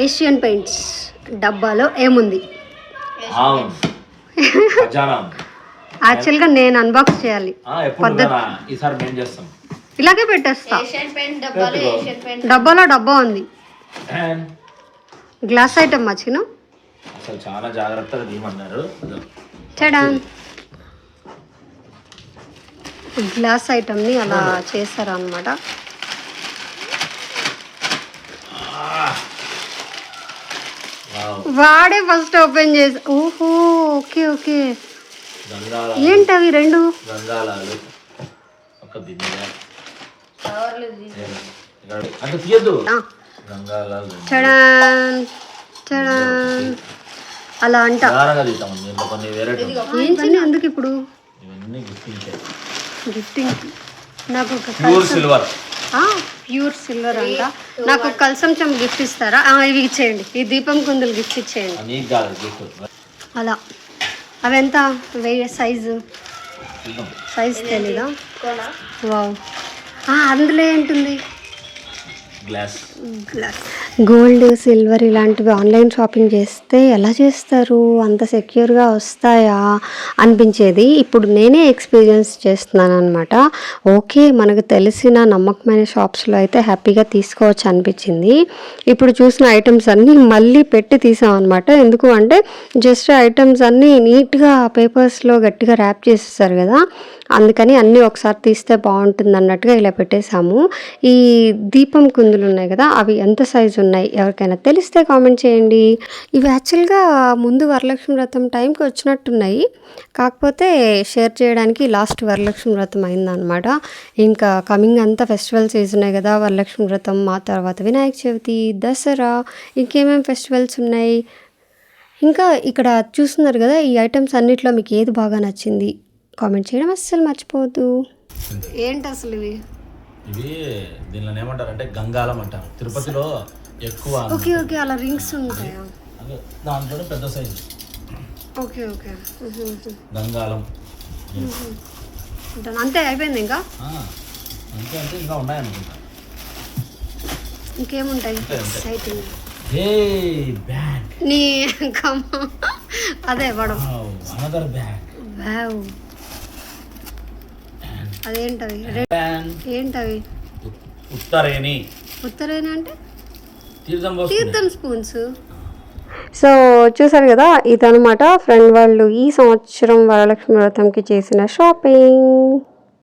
Asian paints డబ్బాలో ఏముంది? యాక్చువల్గా నేను అన్బాక్స్ చేయాలి. ఇలాగే పెట్టేస్తా. ఏషియన్ పెయింట్ డబ్బాలో ఏషియన్ పెయింట్ డబ్బాలో. డబ్బా ఉంది. గ్లాస్ ఐటమ్ మర్చిన అసలు చాలా జాగ్రత్తగా తీయమన్నారు. గ్లాస్ ఐటమ్ని అలా చేశారు అనమాట వావ్. వాడే ఫస్ట్ ఓపెన్ చేసి ఓహో ఓకే ఓకే. గంగాళాలు ఏంటవి రెండు? అలా అంట. జాగ్రత్తగా తీద్దాం. దీంట్లో కొన్ని వేరే ఏం చిన్న ఎందుకు ఇప్పుడు? గిఫ్టింగ్ నాకు సిల్వర్ ప్యూర్ సిల్వర్ అంట. నాకు ఒక కలసం చెంబు గిఫ్ట్ ఇస్తారా? ఆ, ఇవి ఇచ్చేయండి. ఈ దీపం కుందులు గిఫ్ట్ ఇచ్చేయండి. అలా. అవి ఎంత? వెయ్యి సైజు సైజ్ తెలీదా? వావ్ ఆ, అందులో ఏంటుంది? గ్లాస్ గోల్డ్ సిల్వర్ ఇలాంటివి ఆన్లైన్ షాపింగ్ చేస్తే ఎలా చేస్తారు? అంత సెక్యూర్గా వస్తాయా? అనిపించేది. ఇప్పుడు నేనే ఎక్స్పీరియన్స్ చేస్తున్నాను అనమాట ఓకే మనకు తెలిసిన నమ్మకమైన షాప్స్లో అయితే హ్యాపీగా తీసుకోవచ్చు అనిపించింది. ఇప్పుడు చూసిన ఐటమ్స్ అన్నీ మళ్ళీ పెట్టి తీసాం అనమాట ఎందుకు అంటే జస్ట్ ఐటమ్స్ అన్నీ నీట్గా పేపర్స్లో గట్టిగా ర్యాప్ చేసేసారు కదా. అందుకని అన్నీ ఒకసారి తీస్తే బాగుంటుంది అన్నట్టుగా ఇలా పెట్టేశాము. ఈ దీపం కుందులు ఉన్నాయి కదా అవి ఎంత సైజు ఉన్నాయి ఎవరికైనా తెలిస్తే కామెంట్ చేయండి. ఇవి యాక్చువల్గా ముందు వరలక్ష్మి వ్రతం టైంకి వచ్చినట్టున్నాయి. కాకపోతే షేర్ చేయడానికి లాస్ట్ వరలక్ష్మి వ్రతం అయిందనమాట ఇంకా కమింగ్ అంతా ఫెస్టివల్ సీజన్ కదా. వరలక్ష్మి వ్రతం ఆ తర్వాత వినాయక చవితి దసరా ఇంకేమేమి ఫెస్టివల్స్ ఉన్నాయి? ఇంకా ఇక్కడ చూస్తున్నారు కదా ఈ ఐటమ్స్ అన్నిట్లో మీకు ఏది బాగా నచ్చింది? కామెంట్ చేయడం అస్సలు మర్చిపోవద్దు. ఏంటి అసలు ఇవి? ఇవి దీనిలో ఏమంటారంటే గంగాళం అంటారు. తిరుపతిలో ఎక్కువ ఓకే ఓకే అలా రింగ్స్ ఉంటాయా? అదే దాంట్లో పెద్ద సైజు ఓకే ఓకే. గంగాళం. అంతే అయిపోయింది ఇంకా? ఆ, అంతే అంటే ఇంకా ఉన్నాయనుకుంటా. ఇంకేముంటాయి? అంతే, అంతే. Exciting hey bag. నీ కమ్మ. అదే పడం. Another bag wow. అదేంటవి ఏంటవి ఉత్తరేణి. ఉత్తరేనా అంటే. తీర్థం స్పూన్స్. సో చూసారు కదా ఇదనమాట ఫ్రెండ్ వాళ్ళు ఈ సంవత్సరం వరలక్ష్మి వ్రతంకి చేసిన షాపింగ్.